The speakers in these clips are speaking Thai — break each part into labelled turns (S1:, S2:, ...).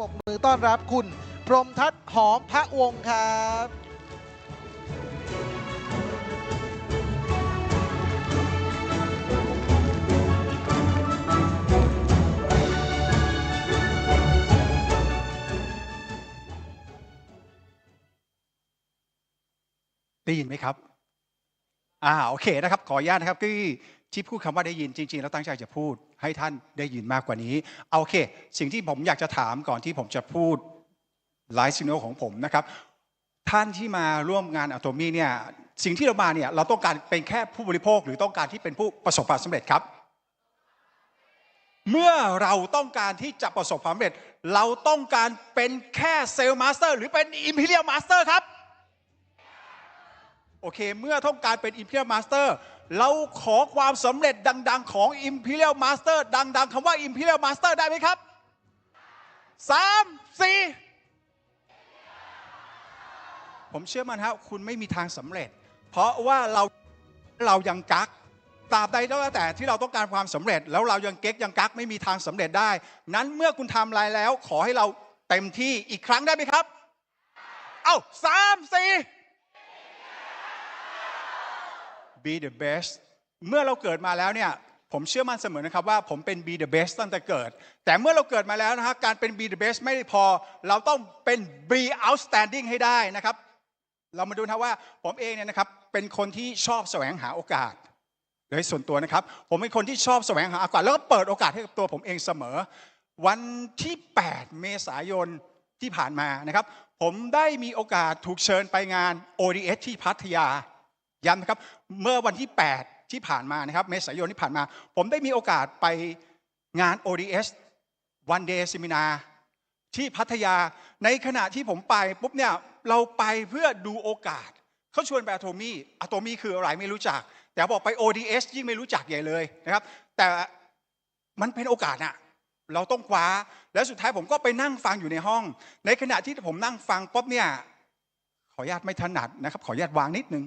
S1: ปรบมือต้อนรับคุณพรหมทัศน์หอมพระวงศ์ครับ
S2: ได้ยินไหมครับ อ่า โอเคนะครับ ขออนุญาตนะครับที่ ที่พูดคำว่าได้ยินจริง ๆ แล้วตั้งใจจะพูดให้ท่านได้ยินมากกว่านี้เอาโอเค สิ่งที่ผมอยากจะถามก่อนที่ผมจะพูดไลฟ์ซิโนของผมนะครับ ท่านที่มาร่วมงานอะโตมีเนี่ยสิ่งที่เรามาเนี่ยเราต้องการเป็นแค่ผู้บริโภค หรือต้องการที่เป็นผู้ประสบความสำเร็จครับ เมื่อเราต้องการที่จะประสบความสำเร็จ เราต้องการเป็นแค่เซลล์มาสเตอร์หรือเป็นอิมพีเรียลมาสเตอร์ครับโอเค เมื่อต้องการเป็น Imperial Master เรา เราขอความสำเร็จดัง ๆ ของ Imperial Master ดัง ๆคำว่า Imperial Master ได้ไหมครับสามสี่ผมเชื่อมันครับคุณไม่มีทางสำเร็จ เพราะว่าเราเรายังกักตราบใดก็แล้วแต่ที่เราต้องการความสำเร็จ แล้วเรายังเก๊กยังกักไม่มีทางสำเร็จได้ นั้นเมื่อคุณทำอะไรแล้ว ขอให้เราเต็มที่อีกครั้งได้ไหมครับ เอ้าสามสี่ be the best เมื่อเราเกิดมาแล้วเนี่ยผมเชื่อมั่นเสมอนะครับว่าผมเป็น be the best ตั้งแต่เกิด แต่เมื่อเราเกิดมาแล้วนะฮะการเป็น be the best ไม่พอ เราต้องเป็น be outstanding ให้ได้นะครับ เรามาดูนะว่าผมเองเนี่ยนะครับเป็นคนที่ชอบแสวงหาโอกาสโดยส่วนตัวนะครับ ผมเป็นคนที่ชอบแสวงหาโอกาสแล้วก็เปิดโอกาสให้กับตัวผมเองเสมอ วันที่ 8 เมษายนที่ผ่านมานะครับ ผมได้มีโอกาสถูกเชิญไปงาน ODS ที่พัทยาย้ำนะครับ เมื่อวันที่ 8 ที่ผ่านมานะครับ เมษายนที่ผ่านมา ผมได้มีโอกาสไปงาน ODS One Day Seminar ที่พัทยาในขณะที่ผมไปปุ๊บเนี่ยเราไปเพื่อดูโอกาสเขาชวนไปอะโทมี่อะโทมี่คืออะไรไม่รู้จัก แต่บอกไป ODS ยิ่งไม่รู้จักใหญ่เลยนะครับ แต่มันเป็นโอกาสอะเราต้องคว้า แล้วสุดท้ายผมก็ไปนั่งฟังอยู่ในห้อง ในขณะที่ผมนั่งฟังปุ๊บเนี่ยขออนุญาตไม่ถนัดนะครับ ขออนุญาตวางนิดนึง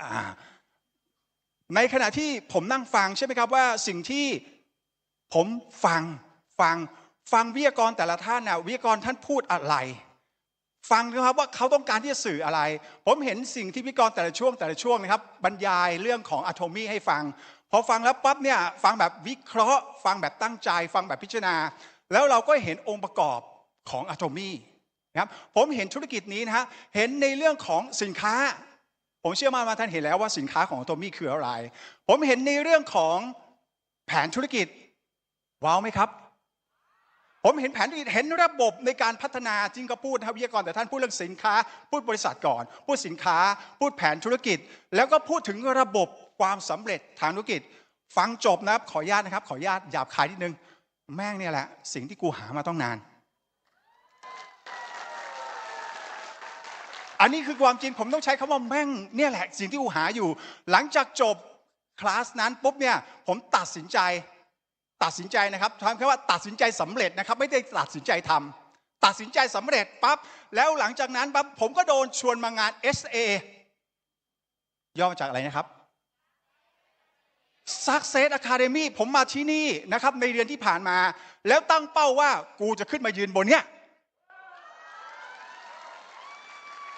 S2: อ่า ในขณะที่ผมนั่งฟังใช่ไหมครับว่าสิ่งที่ผมฟังฟังฟังวิทยากรแต่ละท่านนะวิทยากรท่านพูดอะไร ฟังนะครับว่าเขาต้องการที่จะสื่ออะไร ผมเห็นสิ่งที่วิทยากรแต่ละช่วงแต่ละช่วงนะครับ บรรยายเรื่องของอะโทมีให้ฟังพอฟังแล้วปั๊บเนี่ยฟังแบบวิเคราะห์ ฟังแบบตั้งใจ ฟังแบบพิจารณา แล้วเราก็เห็นองค์ประกอบของอะโทมีนะครับผมเห็นธุรกิจนี้นะฮะเห็นในเรื่องของสินค้า ผมเชื่อมั่นว่าท่านเห็นแล้วว่าสินค้าของโทมี่คืออะไร ผมเห็นในเรื่องของแผนธุรกิจ ว้าวไหมครับ ผมเห็นแผนธุรกิจเห็นระบบในการพัฒนาจริงก็พูดนะครับวิทยากรแต่ท่านพูดเรื่องสินค้า พูดบริษัทก่อน พูดสินค้า พูดแผนธุรกิจ แล้วก็พูดถึงระบบความสำเร็จทางธุรกิจ ฟังจบนะครับขออนุญาตนะครับ ขออนุญาตหยาบคายนิดนึงแม่งเนี่ยแหละ สิ่งที่กูหามาต้องนาน อันนี้คือความจริงผมต้องใช้คำว่าแม่งเนี่ยแหละสิ่งที่กูหาอยู่ หลังจากจบคลาสนั้นปุ๊บเนี่ยผมตัดสินใจตัดสินใจนะครับทำแค่ว่าตัดสินใจสำเร็จนะครับ ไม่ได้ตัดสินใจทำตัดสินใจสำเร็จปั๊บแล้วหลังจากนั้นปั๊บผมก็โดนชวนมางาน SA ย่อมาจากอะไรนะครับ Success Academy ผมมาที่นี่นะครับในเดือนที่ผ่านมา แล้วตั้งเป้าว่ากูจะขึ้นมายืนบนเนี้ย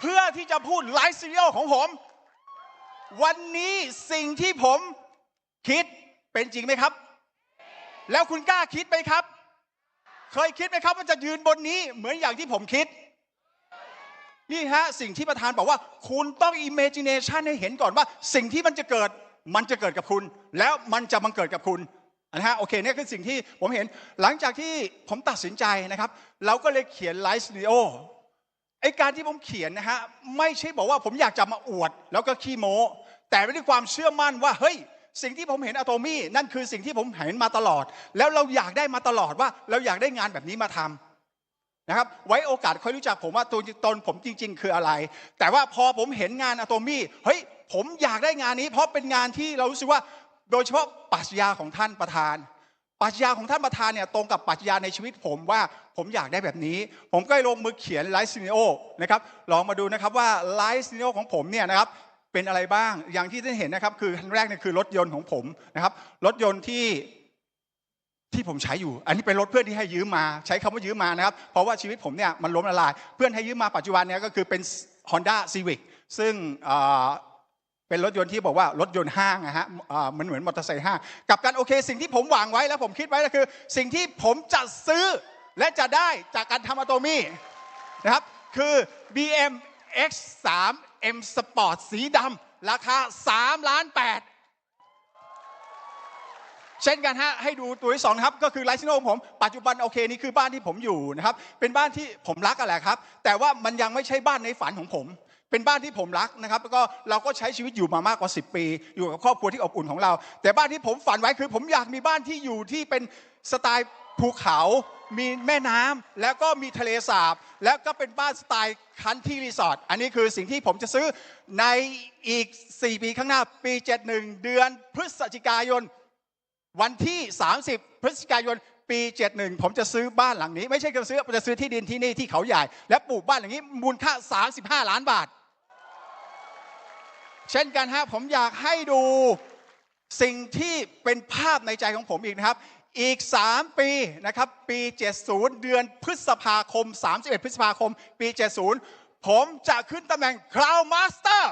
S2: เพื่อที่จะพูดไลฟ์ซีเรียลของผม วันนี้สิ่งที่ผมคิดเป็นจริงไหมครับ แล้วคุณกล้าคิดไหมครับ เคยคิดไหมครับว่าจะยืนบนนี้เหมือนอย่างที่ผมคิด นี่ฮะสิ่งที่ประธานบอกว่า คุณต้อง imagination ให้เห็นก่อนว่า สิ่งที่มันจะเกิดมันจะเกิดกับคุณ แล้วมันจะบังเกิดกับคุณนะฮะโอเคเนี่ยคือสิ่งที่ผมเห็นหลังจากที่ผมตัดสินใจนะครับ เราก็เลยเขียนไลฟ์สตูดิโอ ไอการที่ผมเขียนนะฮะไม่ใช่บอกว่าผมอยากจะมาอวด แล้วก็ขี้โม้แต่เป็นด้วยความเชื่อมั่นว่าเฮ้ยสิ่งที่ผมเห็นอะโตมี่นั่นคือสิ่งที่ผมเห็นมาตลอด แล้วเราอยากได้มาตลอดว่า เราอยากได้งานแบบนี้มาทำนะครับ ไว้โอกาสค่อยรู้จักผมว่าตัวตนผมจริง ๆ คืออะไร แต่ว่าพอผมเห็นงานอะโตมี่เฮ้ยผมอยากได้งานนี้ เพราะเป็นงานที่เรารู้สึกว่า โดยเฉพาะปัชญาของท่านประธาน ปรัชญาของท่านประธานเนี่ยตรงกับปรัชญาในชีวิตผมว่าผมอยากได้แบบนี้ ผมก็เลยลงมือเขียนไลฟ์ซีเนโอนะครับลองมาดูนะครับว่าไลฟ์ซีเนโอของผมเนี่ยนะครับเป็นอะไรบ้างอย่างที่ท่านเห็นนะครับคือขั้นแรกเนี่ยคือรถยนต์ของผมนะครับรถยนต์ที่ที่ผมใช้อยู่ อันนี้เป็นรถเพื่อนที่ให้ยืมมา ใช้คำว่ายืมมานะครับ เพราะว่าชีวิตผมเนี่ยมันล้มละลาย เพื่อนให้ยืมมาปัจจุบันเนี่ยก็คือเป็น Honda Civic ซึ่ง เป็นรถยนต์ที่บอกว่ารถยนต์ห้างนะฮะมันเหมือนมอเตอร์ไซค์ห้างกับกันโอเค สิ่งที่ผมหวังไว้แล้วผมคิดไว้ก็คือ สิ่งที่ผมจะซื้อและจะได้จากการทำอะโตมี่นะครับคือ BM X3 M Sport สีดำราคา3ล้าน8เช่นกันฮะให้ดูตัวที่สองครับก็คือไลซิโนของผม ปัจจุบันโอเคนี่คือบ้านที่ผมอยู่นะครับเป็นบ้านที่ผมรักกันแหละครับ แต่ว่ามันยังไม่ใช่บ้านในฝันของผม เป็นบ้านที่ผมรักนะครับแล้วก็เราก็ใช้ชีวิตอยู่มามากกว่า 10 ปี อยู่กับครอบครัวที่อบอุ่นของเรา แต่บ้านที่ผมฝันไว้คือ ผมอยากมีบ้านที่อยู่ที่เป็นสไตล์ภูเขามีแม่น้ำแล้วก็มีทะเลสาบ แล้วก็เป็นบ้านสไตล์คันที่รีสอร์ทอันนี้คือสิ่งที่ผมจะซื้อในอีก 4 ปีข้างหน้าปี 71 เดือนพฤศจิกายน วันที่ 30 พฤศจิกายน ปี 71 ผมจะซื้อบ้านหลังนี้ ไม่ใช่จะซื้อจะซื้อที่ดินที่นี่ที่เขาใหญ่ และปลูกบ้านหลังนี้มูลค่า 35 ล้านบาท เช่นกันฮะผมอยากให้ดูสิ่งที่เป็นภาพในใจของผมอีกนะครับ อีก 3 ปีนะครับ ปี 70 เดือนพฤษภาคม 31 พฤษภาคม ปี 70 ผมจะขึ้นตำแหน่ง Crown Master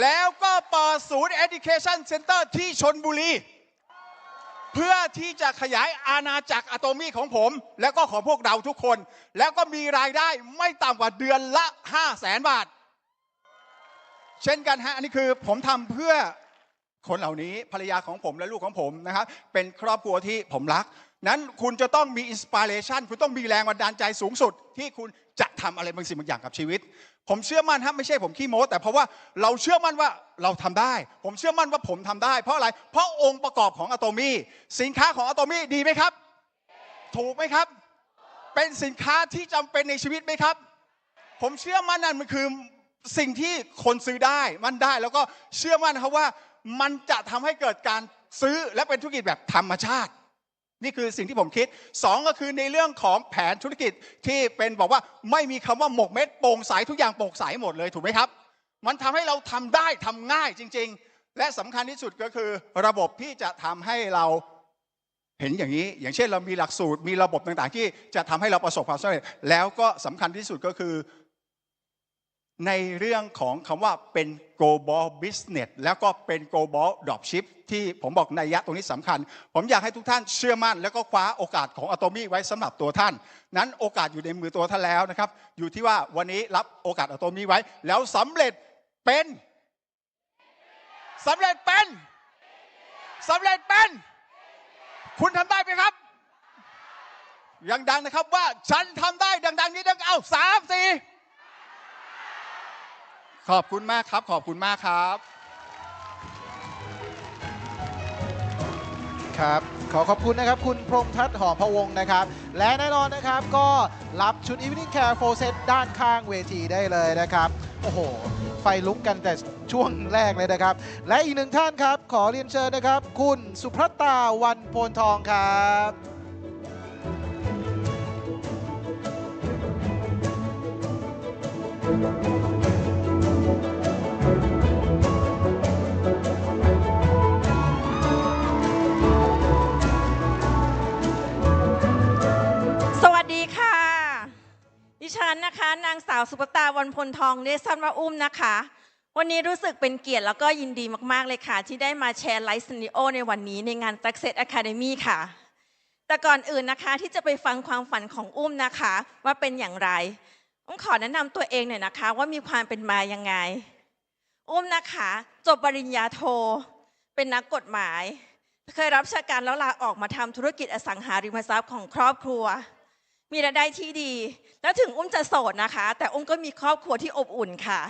S2: แล้วก็เปิดศูนย์ Education Center ที่ชนบุรี เพื่อที่จะขยายอาณาจักรอะโตมี่ของผม แล้วก็ของพวกเราทุกคน แล้วก็มีรายได้ไม่ต่ำกว่าเดือนละ 5 0 0แสนบาท เช่นกันฮะอันนี้คือผมทำเพื่อคนเหล่านี้ภรรยาของผมและลูกของผมนะครับ เป็นครอบครัวที่ผมรัก นั้นคุณจะต้องมีอินสปิเรชันคุณต้องมีแรงบันดาลใจสูงสุด ที่คุณจะทำอะไรบางสิ่งบางอย่างกับชีวิต ผมเชื่อมั่นฮะไม่ใช่ผมขี้โม้แต่เพราะว่าเราเชื่อมั่นว่าเราทำได้ ผมเชื่อมั่นว่าผมทำได้ เพราะอะไร เพราะองค์ประกอบของอะโตมี่สินค้าของอะโตมี่ดีไหมครับ ถูกไหมครับ เป็นสินค้าที่จำเป็นในชีวิตไหมครับ ผมเชื่อมั่นนั่นมันคือ สิ่งที่คนซื้อได้มันได้แล้วก็เชื่อมั่นครับว่ามันจะทำให้เกิดการซื้อและเป็นธุรกิจแบบธรรมชาติ นี่คือสิ่งที่ผมคิดสองก็คือในเรื่องของแผนธุรกิจที่เป็นบอกว่าไม่มีคำว่าหมกเม็ดโปร่งใสทุกอย่างโปร่งใสหมดเลยถูกไหมครับ มันทำให้เราทำได้ทำง่ายจริง ๆ และสำคัญที่สุดก็คือระบบที่จะทำให้เราเห็นอย่างนี้ อย่างเช่นเรามีหลักสูตรมีระบบต่างๆ ที่จะทำให้เราประสบความสำเร็จแล้วก็สำคัญที่สุดก็คือ ในเรื่องของคำว่าเป็น global business แล้วก็เป็น global dropship ที่ผมบอกนัยยะตรงนี้สำคัญ ผมอยากให้ทุกท่านเชื่อมั่น แล้วก็คว้าโอกาสของอะโตมี่ไว้สำหรับตัวท่าน นั้นโอกาสอยู่ในมือตัวท่านแล้วนะครับ อยู่ที่ว่าวันนี้รับโอกาสอะโตมี่ไว้ แล้วสำเร็จเป็นสำเร็จเป็นสำเร็จเป็น คุณทำได้ไหมครับยังดังนะครับว่าฉันทำได้ดัง ๆ นี้ดังเอาสามสี่ ขอบคุณมากครับ ขอบคุณมากครับ
S1: ครับ ขอขอบคุณนะครับ คุณพรมทัศน์หอมพะวงนะครับ และแน่นอนนะครับก็รับชุด Evening Care Full Set ด้านข้างเวทีได้เลยนะครับ โอ้โห ไฟลุกกันแต่ช่วงแรกเลยนะครับ และอีกหนึ่งท่านครับ ขอเรียนเชิญนะครับ คุณสุภัตตาวันโพนทองครับา
S3: งสาวสุปตาวันพลทองเนสันวาอุ้มนะคะ วันนี้รู้สึกเป็นเกียรติแล้วก็ยินดีมากๆเลยค่ะ ที่ได้มาแชร์ไลฟ์สตูดิโอในวันนี้ในงาน Success Academy ค่ะ แต่ก่อนอื่นนะคะที่จะไปฟังความฝันของอุ้มนะคะ ว่าเป็นอย่างไรอุ้มขอแนะนำตัวเองหน่อยนะคะ ว่ามีความเป็นมายังไง อุ้มนะคะ จบปริญญาโท เป็นนักกฎหมาย เคยรับราชการแล้วลาออกมาทำธุรกิจอสังหาริมทรัพย์ของครอบครัว มีรายได้ที่ดี แล้วถึงอุ้มจะโสดนะคะ แต่อุ้มก็มีครอบครัวที่อบอุ่นค่ะ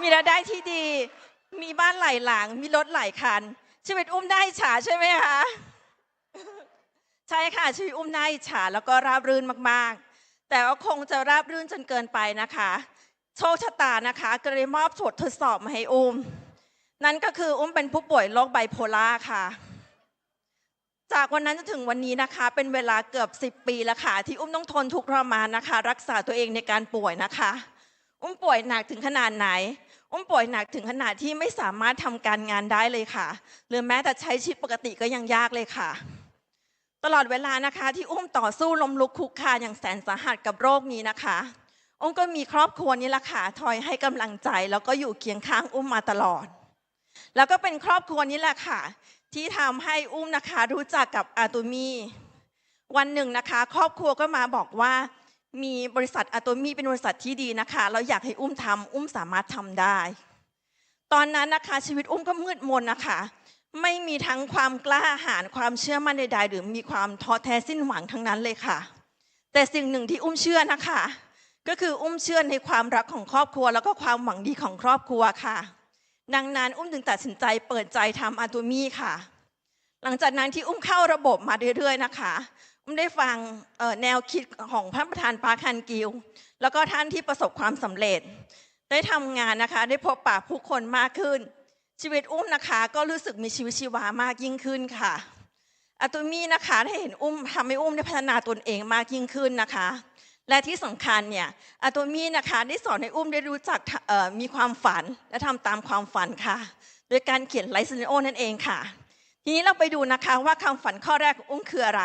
S3: มีรายได้ที่ดี มีบ้านหลายหลัง มีรถหลายคัน ชีวิตอุ้มได้ฉาใช่ไหมคะใช่ค่ะชีวิตอุ้มได้ฉาแล้วก็ราบรื่นมากๆ แต่ว่าคงจะราบรื่นจนเกินไปนะคะ โชคชะตานะคะก็เลยมอบโจททดสอบมาให้อุ้ม นั่นก็คืออุ้มเป็นผู้ป่วยโรคไบโพล่าค่ะ จากวันนั้นจนถึงวันนี้นะคะ เป็นเวลาเกือบ 10 ปีแล้วค่ะ ที่อุ้มต้องทนทุกข์ทรมานนะคะ รักษาตัวเองในการป่วยนะคะ อุ้มป่วยหนักถึงขนาดไหน อุ้มป่วยหนักถึงขนาดที่ไม่สามารถทำการงานได้เลยค่ะ หรือแม้แต่ใช้ชีวิตปกติก็ยังยากเลยค่ะ ตลอดเวลานะคะ ที่อุ้มต่อสู้ล้มลุกคุกคานอย่างแสนสาหัสกับโรคนี้นะคะ อุ้มก็มีครอบครัวนี้แหละค่ะคอยให้กำลังใจ แล้วก็อยู่เคียงข้างอุ้มมาตลอด แล้วก็เป็นครอบครัวนี้แหละค่ะ ที่ทำให้อุ้มนะคะรู้จักกับอาตูมีวันหนึ่งนะคะ ครอบครัวก็มาบอกว่า มีบริษัทอาตูมีเป็นบริษัทที่ดีนะคะเราอยากให้อุ้มทำอุ้มสามารถทำได้ ตอนนั้นนะคะชีวิตอุ้มก็มืดมนนะคะ ไม่มีทั้งความกล้าหาญความเชื่อมั่นใดๆหรือมีความท้อแท้สิ้นหวังทั้งนั้นเลยค่ะ แต่สิ่งหนึ่งที่อุ้มเชื่อนะคะ ก็คืออุ้มเชื่อในความรักของครอบครัว แล้วก็ความหวังดีของครอบครัวค่ะ ดังนั้นอุ้มถึงตัดสินใจเปิดใจทำอาตูมี่ค่ะ หลังจากนั้นที่อุ้มเข้าระบบมาเรื่อยๆนะคะ อุ้มได้ฟังแนวคิดของพระประธานปาคันกิลแล้วก็ท่านที่ประสบความสำเร็จ ได้ทำงานนะคะ ได้พบปะผู้คนมากขึ้น ชีวิตอุ้มนะคะก็รู้สึกมีชีวิตชีวามากยิ่งขึ้นค่ะอะตูมี่นะคะได้เห็นอุ้มทำให้อุ้มได้พัฒนาตนเองมากยิ่งขึ้นนะคะ และที่สำคัญเนี่ยอะตูมี่นะคะได้สอนให้อุ้มได้รู้จักมีความฝันและทำตามความฝันค่ะ โดยการเขียนไลซ์เนโอนั่นเองค่ะ ทีนี้เราไปดูนะคะว่าคำฝันข้อแรกของอุ้มคืออะไร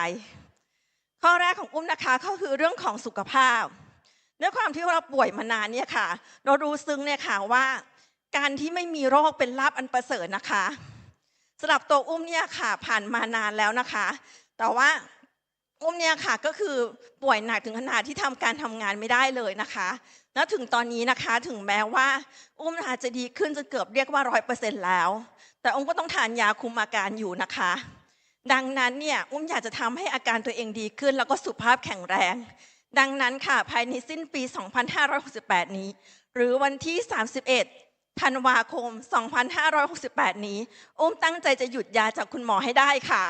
S3: ข้อแรกของอุ้มนะคะก็คือเรื่องของสุขภาพด้วยความที่เราป่วยมานานเนี่ยค่ะ เรารู้ซึ้งเนี่ยค่ะว่า การที่ไม่มีโรคเป็นลาบอันประเสริฐนะคะสำหรับตัวอุ้มเนี่ยค่ะผ่านมานานแล้วนะคะ แต่ว่า อุ้มเนี่ยค่ะก็คือป่วยหนักถึงขนาดที่ทำการทำงานไม่ได้เลยนะคะ แล้วถึงตอนนี้นะคะถึงแม้ว่า อุ้มอาจจะดีขึ้นจนเกือบเรียกว่าร้อยเปอร์เซ็นต์แล้ว แต่อุ้มก็ต้องทานยาคุมอาการอยู่นะคะ ดังนั้นเนี่ยอุ้มอยากจะทำให้อาการตัวเองดีขึ้น แล้วก็สุขภาพแข็งแรง ดังนั้นค่ะภายในสิ้นปี 2568 นี้ หรือวันที่ 31ธันวาคม 2568 นี้ อุ้มตั้งใจจะหยุดยาจากคุณหมอให้ได้ค่ะ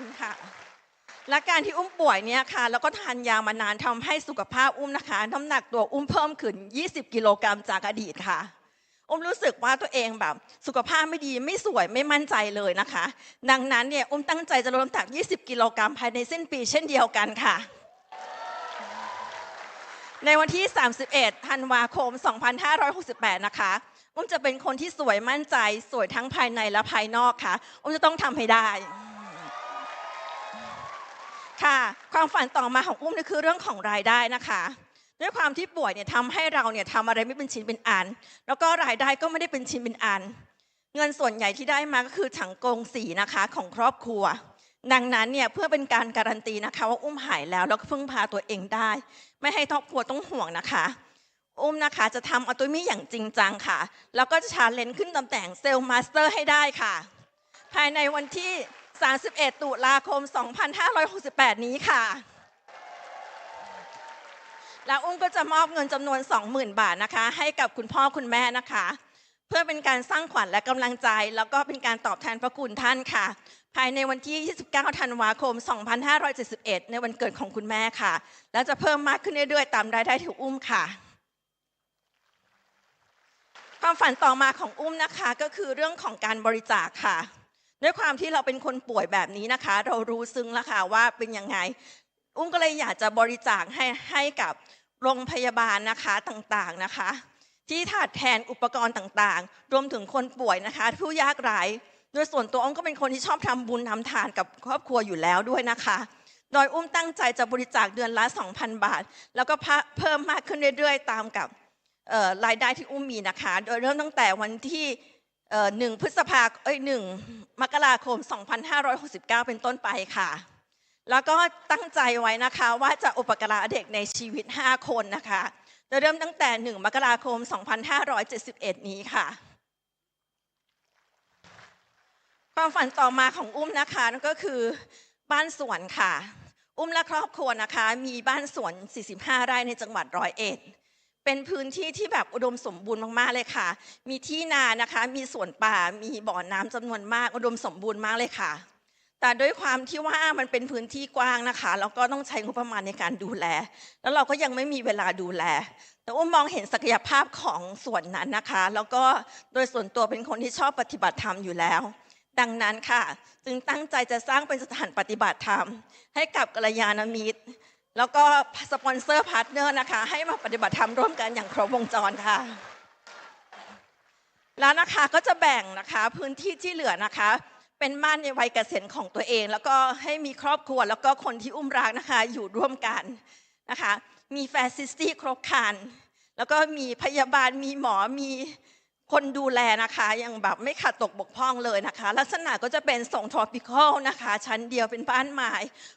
S3: คุณค่ะ และการที่อุ้มป่วยเนี่ยค่ะ แล้วก็ทานยามานานทำให้สุขภาพอุ้มนะคะ น้ำหนักตัวอุ้มเพิ่มขึ้น 20 กิโลกรัมจากอดีตค่ะ อุ้มรู้สึกว่าตัวเองแบบ สุขภาพไม่ดีไม่สวยไม่มั่นใจเลยนะคะ ดังนั้นเนี่ยอุ้มตั้งใจจะลดน้ำหนัก 20 กิโลกรัมภายในสิ้นปี เช่นเดียวกันค่ะในวันที่ 31 ธันวาคม 2568 นะคะ อุ้มจะเป็นคนที่สวยมั่นใจ สวยทั้งภายในและภายนอกค่ะ อุ้มจะต้องทำให้ได้ ค่ะ ความฝันต่อมาของอุ้มนี่คือเรื่องของรายได้นะคะ ด้วยความที่ป่วยเนี่ยทำให้เราเนี่ยทำอะไรไม่เป็นชิ้นเป็นอัน แล้วก็รายได้ก็ไม่ได้เป็นชิ้นเป็นอัน เงินส่วนใหญ่ที่ได้มาก็คือถังกงสีนะคะของครอบครัว ดังนั้นเนี่ยเพื่อเป็นการการันตีนะคะว่าอุ้มหายแล้วแล้วก็พึ่งพาตัวเองได้ ไม่ให้ครอบครัวต้องห่วงนะคะอุ้มนะคะจะทำอัตโตมี่อย่างจริงจังค่ะ แล้วก็จะชาเลนจ์ขึ้นตำแหน่งเซลล์มาสเตอร์ให้ได้ค่ะ ภายในวันที่ 31 ตุลาคม 2568 นี้ค่ะ แล้วอุ้มก็จะมอบเงินจำนวน 20,000 บาทนะคะ ให้กับคุณพ่อคุณแม่นะคะ เพื่อเป็นการสร้างขวัญและกำลังใจ แล้วก็เป็นการตอบแทนพระคุณท่านค่ะ ภายในวันที่ 29 ธันวาคม 2571 ในวันเกิดของคุณแม่ค่ะ แล้วจะเพิ่มมากขึ้นเรื่อยๆ ตามรายได้ที่อุ้มค่ะความฝันต่อมาของอุ้มนะคะก็คือเรื่องของการบริจาคค่ะ ด้วยความที่เราเป็นคนป่วยแบบนี้นะคะ เรารู้ซึ้งแล้วค่ะว่าเป็นยังไง อุ้มก็เลยอยากจะบริจาคให้ให้กับโรงพยาบาลนะคะต่างๆนะคะ ที่ถาดแทนอุปกรณ์ต่างๆ รวมถึงคนป่วยนะคะผู้ยากไร้โดยส่วนตัวอุ้มก็เป็นคนที่ชอบทำบุญทำทานกับครอบครัวอยู่แล้วด้วยนะคะ โดยอุ้มตั้งใจจะบริจาคเดือนละ 2,000 บาท แล้วก็เพิ่มมากขึ้นเรื่อยๆ ตามกับรายได้ที่อุ้มมีนะคะ โดยเริ่มตั้งแต่วันที่ หนึ่งพฤษภาเอ้ยหนึ่งมกราคม 2569 เป็นต้นไปค่ะ แล้วก็ตั้งใจไว้นะคะว่าจะอุปการะเด็กในชีวิต 5 คนนะคะโดยเริ่มตั้งแต่ 1 มกราคม 2571 นี้ค่ะ ความฝันต่อมาของอุ้มนะคะนั่นก็คือบ้านสวนค่ะ อุ้มและครอบครัวนะคะ มีบ้านสวน 45 ไร่ในจังหวัดร้อยเอ็ด เป็นพื้นที่ที่แบบอุดมสมบูรณ์มากๆเลยค่ะ มีที่นานะคะ มีสวนป่า มีบ่อน้ำจำนวนมาก อุดมสมบูรณ์มากเลยค่ะ แต่ด้วยความที่ว่ามันเป็นพื้นที่กว้างนะคะแล้วก็ต้องใช้งบประมาณในการดูแล แล้วเราก็ยังไม่มีเวลาดูแล แต่อุ้มมองเห็นศักยภาพของส่วนนั้นนะคะ แล้วก็โดยส่วนตัวเป็นคนที่ชอบปฏิบัติธรรมอยู่แล้ว ดังนั้นค่ะ จึงตั้งใจจะสร้างเป็นสถานปฏิบัติธรรม ให้กับกัลยาณมิตร แล้วก็สปอนเซอร์พาร์ทเนอร์นะคะ ให้มาปฏิบัติธรรมร่วมกันอย่างครบวงจรค่ะ แล้วนะคะก็จะแบ่งนะคะพื้นที่ที่เหลือนะคะ เป็นบ้านในวัยเกษียณของตัวเอง แล้วก็ให้มีครอบครัว แล้วก็คนที่อุ้มรักนะคะ อยู่ร่วมกันนะคะ มีแฟซิสตี้ครบคัน แล้วก็มีพยาบาลมีหมอมี คนดูแลนะคะยังแบบไม่ขาดตกบกพร่องเลยนะคะ ลักษณะก็จะเป็นทรงทอปิคอลนะคะ ชั้นเดียวเป็นบ้านไม้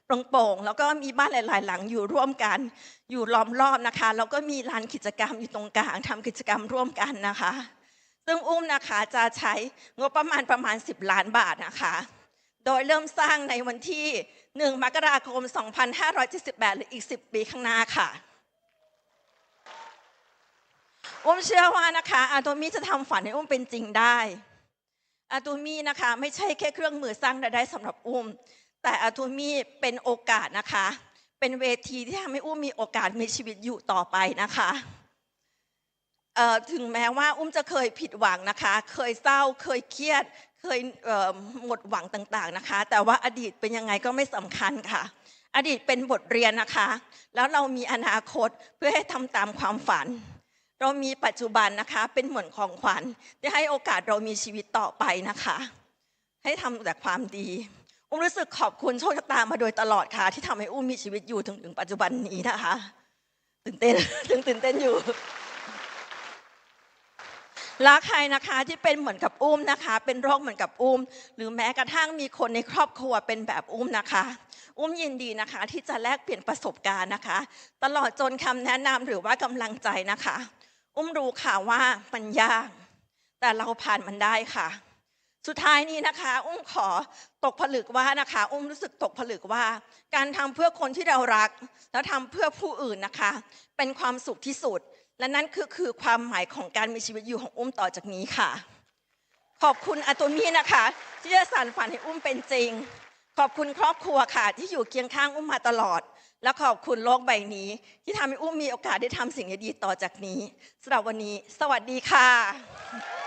S3: โปร่งๆแล้วก็มีบ้านหลาย ๆ หลังอยู่ร่วมกัน อยู่ล้อมรอบนะคะแล้วก็มีลานกิจกรรมอยู่ตรงกลางทำกิจกรรมร่วมกันนะคะ ซึ่งอุ้มนะคะจะใช้งบประมาณประมาณ 10 ล้านบาทนะคะ โดยเริ่มสร้างในวันที่ 1 มกราคม 2578 หรืออีก 10 ปีข้างหน้าค่ะ อุ้มเชื่อว่านะคะอาโตมี่จะทำฝันให้อุ้มเป็นจริงได้อาโตมี่นะคะไม่ใช่แค่เครื่องมือสร้างรายได้สำหรับอุ้ม แต่อาโตมี่เป็นโอกาสนะคะ เป็นเวทีที่ทำให้อุ้มมีโอกาสมีชีวิตอยู่ต่อไปนะคะถึงแม้ว่าอุ้มจะเคยผิดหวังนะคะ เคยเศร้าเคยเครียด เคยเหมดหวังต่างๆนะคะ แต่ว่าอดีตเป็นยังไงก็ไม่สำคัญค่ะ อดีตเป็นบทเรียนนะคะ แล้วเรามีอนาคตเพื่อให้ทำตามความฝัน เรามีปัจจุบันนะคะ เป็นเหมือนของขวัญที่ให้โอกาสเรามีชีวิตต่อไปนะคะ ให้ทำแต่ความดี อุ้มรู้สึกขอบคุณโชคชะตามาโดยตลอดค่ะ ที่ทำให้อุ้มมีชีวิตอยู่ถึงถึงปัจจุบันนี้นะคะ ตื่นเต้นยังตื่นเต้นอยู่แล้วใครนะคะที่เป็นเหมือนกับอุ้มนะคะ เป็นโรคเหมือนกับอุ้ม หรือแม้กระทั่งมีคนในครอบครัวเป็นแบบอุ้มนะคะ อุ้มยินดีนะคะ ที่จะแลกเปลี่ยนประสบการณ์นะคะ ตลอดจนคำแนะนำหรือว่ากำลังใจนะคะ อุ้มรู้ค่ะว่ามันยาก แต่เราผ่านมันได้ค่ะ สุดท้ายนี้นะคะ อุ้มขอตกผลึกว่านะคะ อุ้มรู้สึกตกผลึกว่า การทำเพื่อคนที่เรารัก แล้วทำเพื่อผู้อื่นนะคะ เป็นความสุขที่สุด และนั่นคือคือความหมายของการมีชีวิตอยู่ของอุ้มต่อจากนี้ค่ะ ขอบคุณอาโตมี่นะคะ ที่จะสานฝันให้อุ้มเป็นจริง ขอบคุณครอบครัวค่ะ ที่อยู่เคียงข้างอุ้มมาตลอด และขอบคุณโลกใบนี้ ที่ทำให้อุ้มมีโอกาสได้ทำสิ่งดีๆต่อจากนี้สำหรับวันนี้ สวัสดีค่ะ